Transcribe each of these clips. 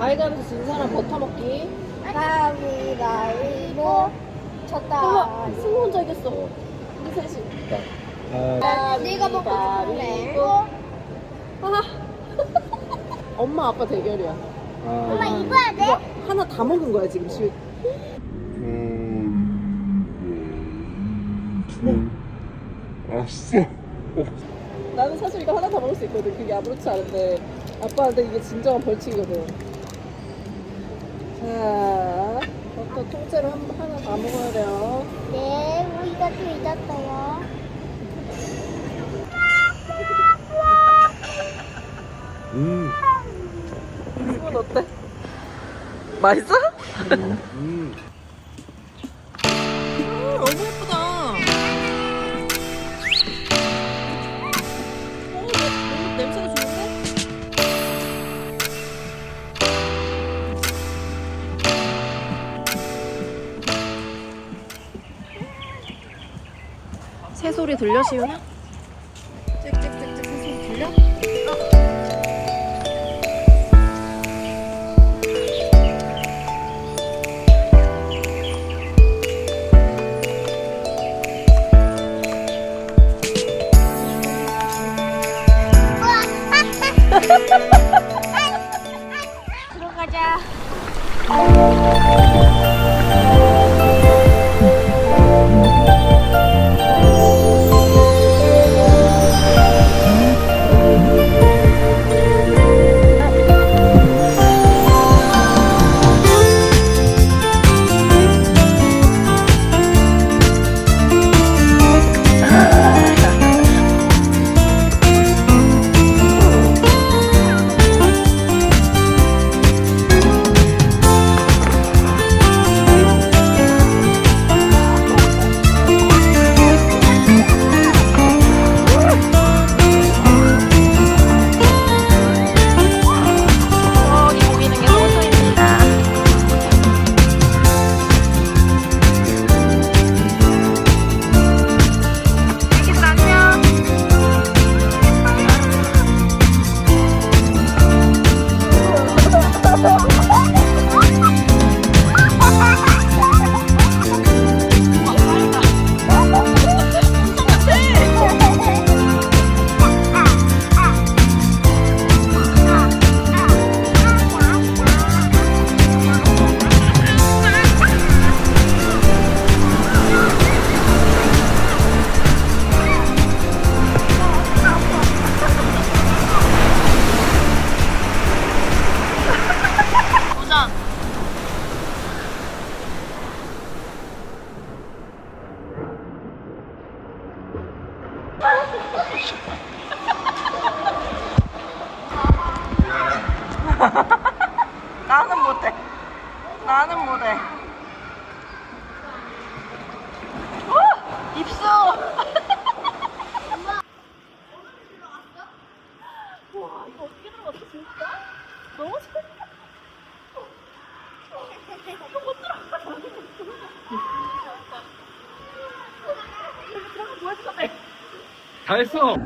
가위바위보 진 사람 버터 먹기. 가위바위보 쳤다. 아, 승우 혼자 이겼어. 우리 셋이. 아, 네가 먹고 싶은데. 아. 엄마 아빠 대결이야. 엄마 아, 이거 해야 돼? 이거 하나 다 먹은 거야 지금 시 아싸. 나는 사실 이거 하나 다 먹을 수 있거든. 그게 아무렇지 않은데 아빠한테 이게 진정한 벌칙이거든. 자, 버터 통째로 한, 하나 다 먹어야 돼요. 네, 우리가 또 잊었어요. 음, 승은 어때? 맛있어? 음. 새 소리 들려 시윤아? 짹짹짹짹 새 소리 들려? 들어가자. 나는 못해. 나는 못해. 어! 입수. 와 이거 어떻게 들어갔어 진짜? 너무 재밌다. 이거 못 들어가. 들어가 뭐 했어? 다 했어.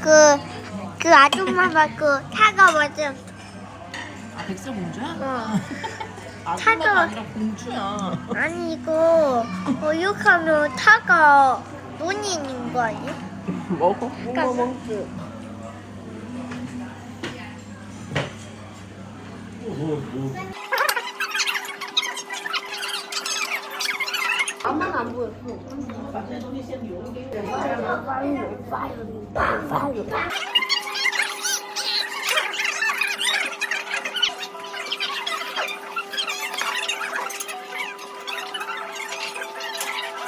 그, 그 아줌마가 그 타가 맞음. 아 백설 공주야? 어. 아줌마가 차가워. 아니라 공주야. 아니 이거 어, 이렇게 하면 타가 눈이 있는 거 아니야? 먹어. 그러니까- 몽 앞만 안 보여.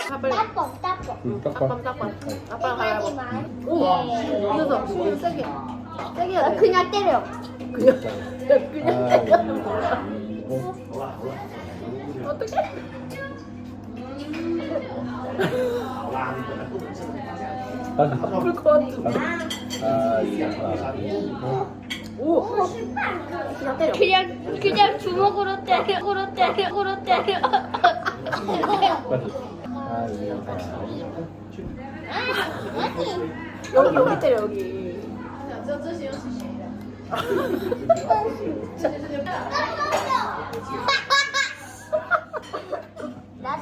따봉 따봉. 응, 딱봐. 딱밤 아빠 가라고. 하지만 예. 이어서 힘 세게. 세게 해야 아, 돼. 그냥 때려. 그냥 그냥 때려. 어떡해? 그냥. 그냥 주먹으로 때려. 으로 때려. 으로 때려. 여기 여기.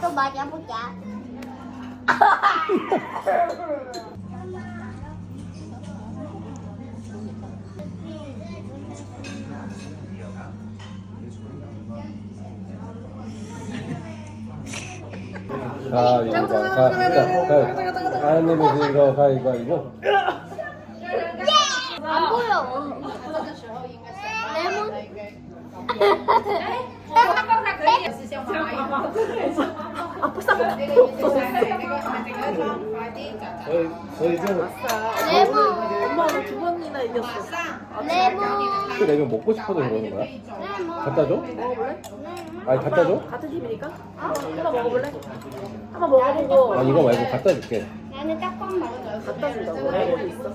나도 맞아보자. 가위바위보. 가위바위보. 하나님의 들어 가위바위보. 안 보여. 레몬. 아빠 싸고 필요 없어. 저희 저희 좀 레몬. 엄마가 두 번이나 이겼어. 레몬. 내가 먹고 싶어서 그러는 거야? 갖다 줘? 먹어볼래? 아니 갖다 줘? 같은 팀이니까? 한번 먹어볼래? 한번 먹어보고 아 이거 말고 갖다 줄게. 나는 딱밤 먹어. 갖다 준다고 레몬도 있어.